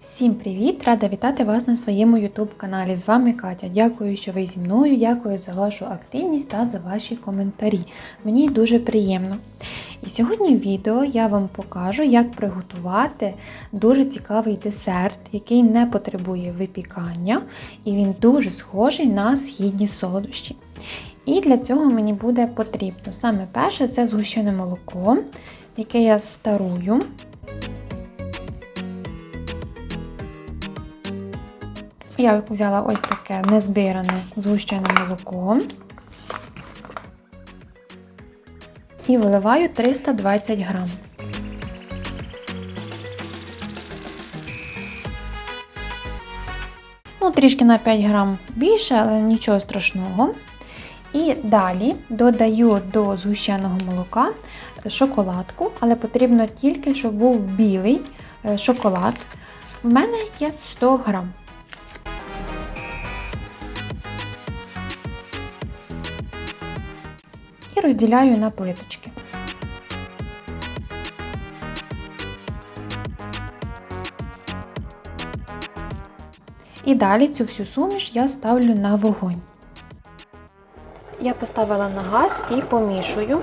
Всім привіт! Рада вітати вас на своєму YouTube каналі. З вами Катя. Дякую, що ви зі мною. Дякую за вашу активність та за ваші коментарі. Мені дуже приємно. І сьогодні в відео я вам покажу, як приготувати дуже цікавий десерт, який не потребує випікання, і він дуже схожий на східні солодощі. І для цього мені буде потрібно саме перше це згущене молоко, яке я старую. Я взяла ось таке незбиране згущене молоко і виливаю 320 грам. Ну, трішки на 5 грам більше, але нічого страшного. І далі додаю до згущеного молока шоколадку, але потрібно тільки, щоб був білий е, шоколад. В мене є 100 грам. І розділяю на плиточки. І далі цю всю суміш я ставлю на вогонь. Я поставила на газ і помішую,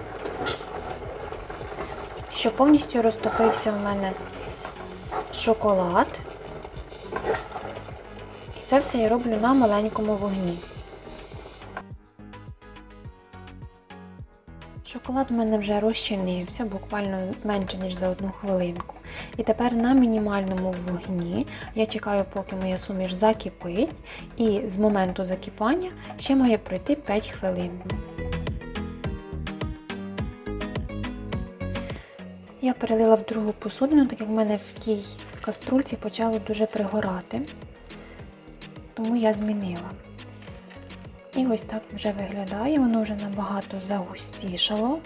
щоб повністю розтопився в мене шоколад. І це все я роблю на маленькому вогні. Шоколад у мене вже розчинився, буквально менше, ніж за одну хвилинку. І тепер на мінімальному вогні я чекаю, поки моя суміш закипить, і з моменту закипання ще має пройти 5 хвилин. Я перелила в другу посудину, так як в мене в тій каструльці почало дуже пригорати, тому я змінила. І ось так вже виглядає, воно вже набагато загустішало.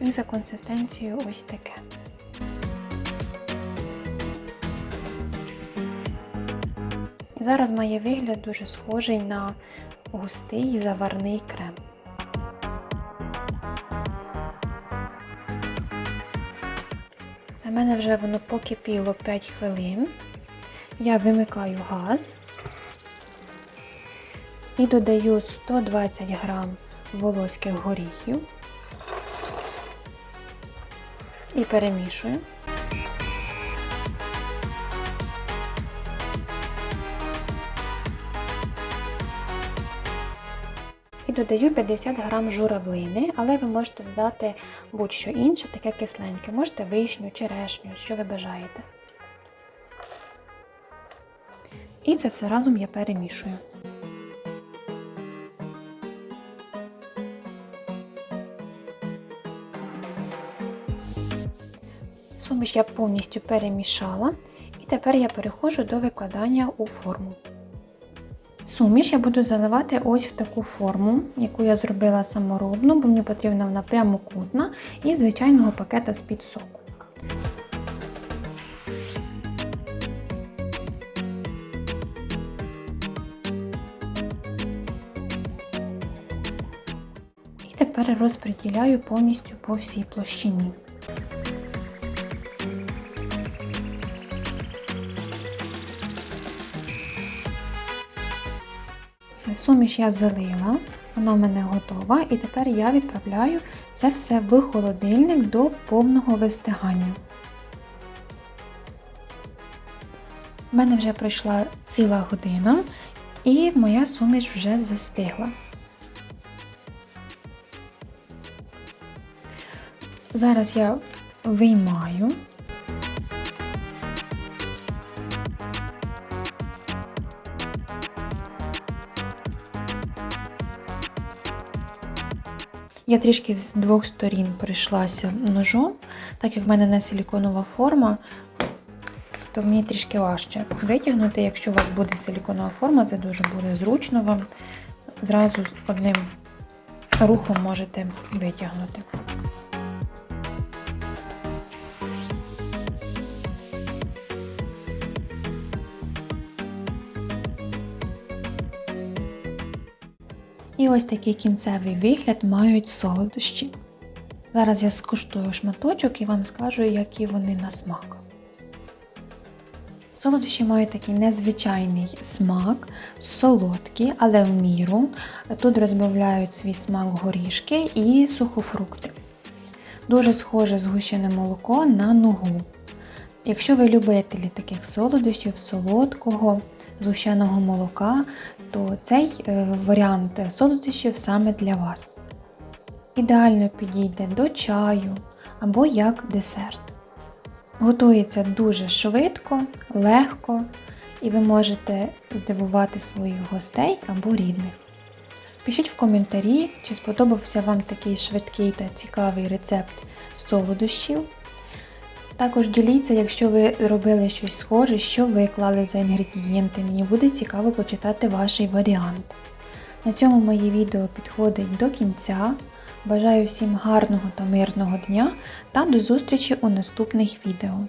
І за консистенцією ось таке. Зараз має вигляд дуже схожий на густий заварний крем. За мене вже воно покипіло 5 хвилин. Я вимикаю газ. І додаю 120 грам волоських горіхів і перемішую. І додаю 50 грам журавлини, але ви можете додати будь-що інше, таке кисленьке. Можете вишню, черешню, що ви бажаєте. І це все разом я перемішую. Суміш я повністю перемішала, і тепер я переходжу до викладання у форму. Суміш я буду заливати ось в таку форму, яку я зробила саморобну, бо мені потрібна вона прямокутна, і звичайного пакета з-під соку. І тепер розподіляю повністю по всій площині. Це суміш я залила, вона в мене готова, і тепер я відправляю це все в холодильник до повного вистигання. У мене вже пройшла ціла година, і моя суміш вже застигла. Зараз я виймаю. Я трішки з двох сторін прийшлася ножом, так як в мене не силіконова форма, то мені трішки важче витягнути. Якщо у вас буде силіконова форма, це дуже буде зручно вам. Зразу одним рухом можете витягнути. І ось такий кінцевий вигляд мають солодощі. Зараз я скуштую шматочок і вам скажу, які вони на смак. Солодощі мають такий незвичайний смак, солодкі, але в міру. Тут розбавляють свій смак горішки і сухофрукти. Дуже схоже згущене молоко на нугу. Якщо ви любителі таких солодощів, солодкого, згущеного молока, то цей е, варіант солодощів саме для вас. Ідеально підійде до чаю або як десерт. Готується дуже швидко, легко, і ви можете здивувати своїх гостей або рідних. Пишіть в коментарі, чи сподобався вам такий швидкий та цікавий рецепт солодощів. Також діліться, якщо ви робили щось схоже, що ви клали за інгредієнти. Мені буде цікаво почитати ваш варіант. На цьому моє відео підходить до кінця. Бажаю всім гарного та мирного дня та до зустрічі у наступних відео.